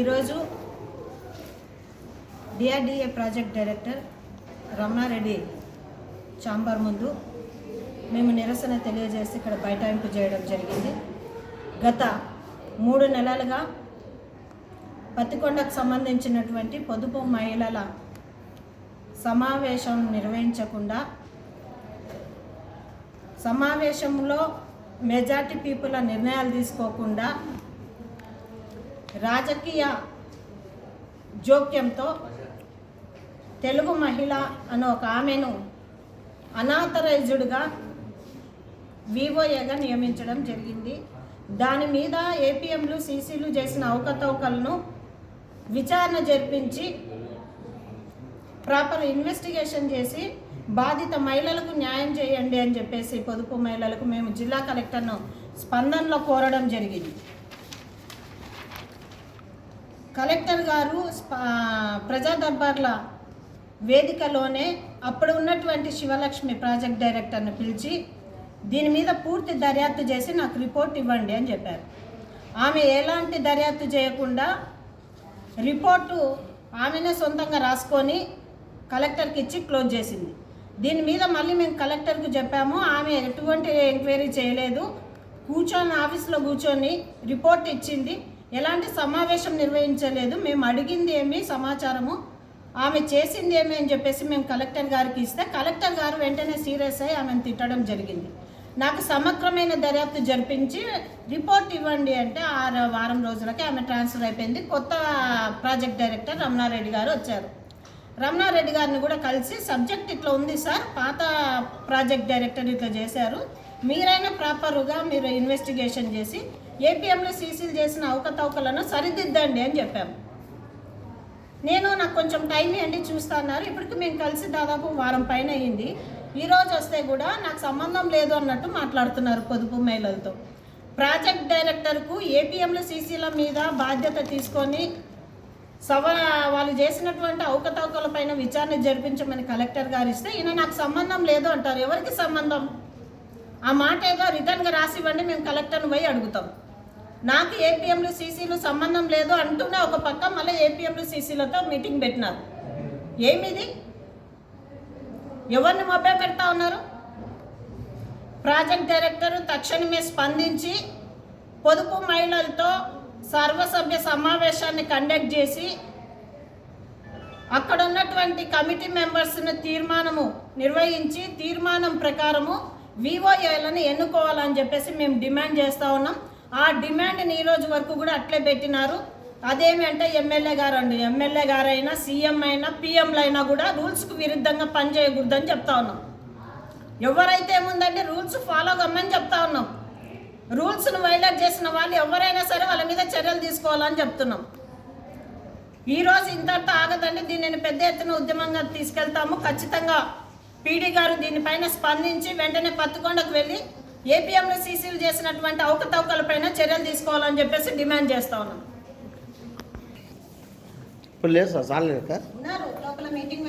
ఈరోజు DRDA project director Ramana Reddy chamber ముందు మేము నిరసన తెలియజేసి ఇక్కడ బైఠాయింపు చేయడం జరిగింది. గత మూడు నెలలుగా పత్తికొండకు సంబంధించినటువంటి పొదుపు మహిళల సమావేశం నిర్వహించకుండా సమావేశంలో మెజార్టీ పీపుల్ నిర్ణయాలు తీసుకోకుండా రాజకీయ జోక్యంతో తెలుగు మహిళ అనే ఒక ఆమెను అనాథరైజ్డ్గా వివోఏగా నియమించడం జరిగింది. దాని మీద ఏపీఎంలు సీసీలు చేసిన అవకతవకలను విచారణ జరిపించి ప్రాపర్ ఇన్వెస్టిగేషన్ చేసి బాధిత మహిళలకు న్యాయం చేయండి అని చెప్పేసి పొదుపు మహిళలకు మేము జిల్లా కలెక్టర్ను స్పందనలో కోరడం జరిగింది. కలెక్టర్ గారు ప్రజా దర్బార్ల వేదికలోనే అప్పుడు ఉన్నటువంటి శివలక్ష్మి ప్రాజెక్ట్ డైరెక్టర్ని పిలిచి దీని మీద పూర్తి దర్యాప్తు చేసి నాకు రిపోర్ట్ ఇవ్వండి అని చెప్పారు. ఆమె ఎలాంటి దర్యాప్తు చేయకుండా రిపోర్టు ఆమెనే సొంతంగా రాసుకొని కలెక్టర్కి ఇచ్చి క్లోజ్ చేసింది. దీని మీద మళ్ళీ మేము కలెక్టర్కి చెప్పాము ఆమె ఎటువంటి ఎంక్వైరీ చేయలేదు కూర్చొని ఆఫీస్లో కూర్చొని రిపోర్ట్ ఇచ్చింది. ఎలాంటి సమావేశం నిర్వహించలేదు. మేము అడిగింది ఏమి సమాచారము ఆమె చేసింది ఏమి అని చెప్పేసి మేము కలెక్టర్ గారికి ఇస్తే కలెక్టర్ గారు వెంటనే సీరియస్ అయ్యి ఆమెను తిట్టడం జరిగింది. నాకు సమగ్రమైన దర్యాప్తు జరిపించి రిపోర్ట్ ఇవ్వండి అంటే ఆరు వారం రోజులకే ఆమె ట్రాన్స్ఫర్ అయిపోయింది. కొత్త ప్రాజెక్ట్ డైరెక్టర్ రమణారెడ్డి గారు వచ్చారు. రమణారెడ్డి గారిని కూడా కలిసి సబ్జెక్ట్ ఇట్లా ఉంది సార్ పాత ప్రాజెక్ట్ డైరెక్టర్ ఇట్లా చేశారు. మీరైనా ప్రాపర్గా మీరు ఇన్వెస్టిగేషన్ చేసి ఏపీఎంలో సీసీలు చేసిన అవకతవకలను సరిదిద్దండి అని చెప్పాము నేను నాకు కొంచెం టైం ఇవ్వండి చూస్తా అన్నారు ఇప్పటికి మేము కలిసి దాదాపు వారం పైన అయ్యింది ఈరోజు వస్తే కూడా నాకు సంబంధం లేదు అన్నట్టు మాట్లాడుతున్నారు పొదుపు మహిళలతో. ప్రాజెక్ట్ డైరెక్టర్కు ఏపీఎంలు సీసీల మీద బాధ్యత తీసుకొని సవ వాళ్ళు చేసినటువంటి అవకతవకల పైన విచారణ జరిపించమని కలెక్టర్ గారు ఇస్తే ఈయన నాకు సంబంధం లేదు అంటారు. ఎవరికి సంబంధం? ఆ మాట ఏదో రిటర్న్గా రాసి ఇవ్వండి మేము కలెక్టర్ని పోయి అడుగుతాం. నాకు ఏపీఎంలు సీసీలు సంబంధం లేదు అంటూనే ఒక పక్క మళ్ళీ ఏపీఎంలు సీసీలతో మీటింగ్ పెట్టినారు. ఏమిది? ఎవరిని మభ్య పెడతా ఉన్నారు? ప్రాజెక్ట్ డైరెక్టర్ తక్షణమే స్పందించి పొదుపు మహిళలతో సర్వసభ్య సమావేశాన్ని కండక్ట్ చేసి అక్కడ ఉన్నటువంటి కమిటీ మెంబర్స్ని తీర్మానము నిర్వహించి తీర్మానం ప్రకారము వివోఏలను ఎన్నుకోవాలని చెప్పేసి మేము డిమాండ్ చేస్తూ ఉన్నాం. ఆ డిమాండ్ని ఈ రోజు వరకు కూడా అట్లే పెట్టినారు. అదేమి అంటే ఎమ్మెల్యే గారు అండి ఎమ్మెల్యే గారైనా సీఎం అయినా పిఎంలు అయినా కూడా రూల్స్కు విరుద్ధంగా పనిచేయకూడదని చెప్తా ఉన్నాం. ఎవరైతే ఏముందంటే రూల్స్ ఫాలో కమ్మని చెప్తా ఉన్నాం. రూల్స్ను వైలేట్ చేసిన వాళ్ళు ఎవరైనా సరే వాళ్ళ మీద చర్యలు తీసుకోవాలని చెప్తున్నాం. ఈరోజు రోజు ఇంతటితో ఆగదండి. దీనిని పెద్ద ఎత్తున ఉద్యమంగా తీసుకెళ్తాము. ఖచ్చితంగా పీడీ గారు దీనిపైన స్పందించి వెంటనే పత్తికొండకు వెళ్ళి ఏపీఎంలో సీసీలు చేసినటువంటి అవకతవకలపైన చర్యలు తీసుకోవాలని చెప్పేసి డిమాండ్ చేస్తా ఉన్నాం. ఇప్పుడు లేదు సార్ ఉన్నారు లోపల మీటింగ్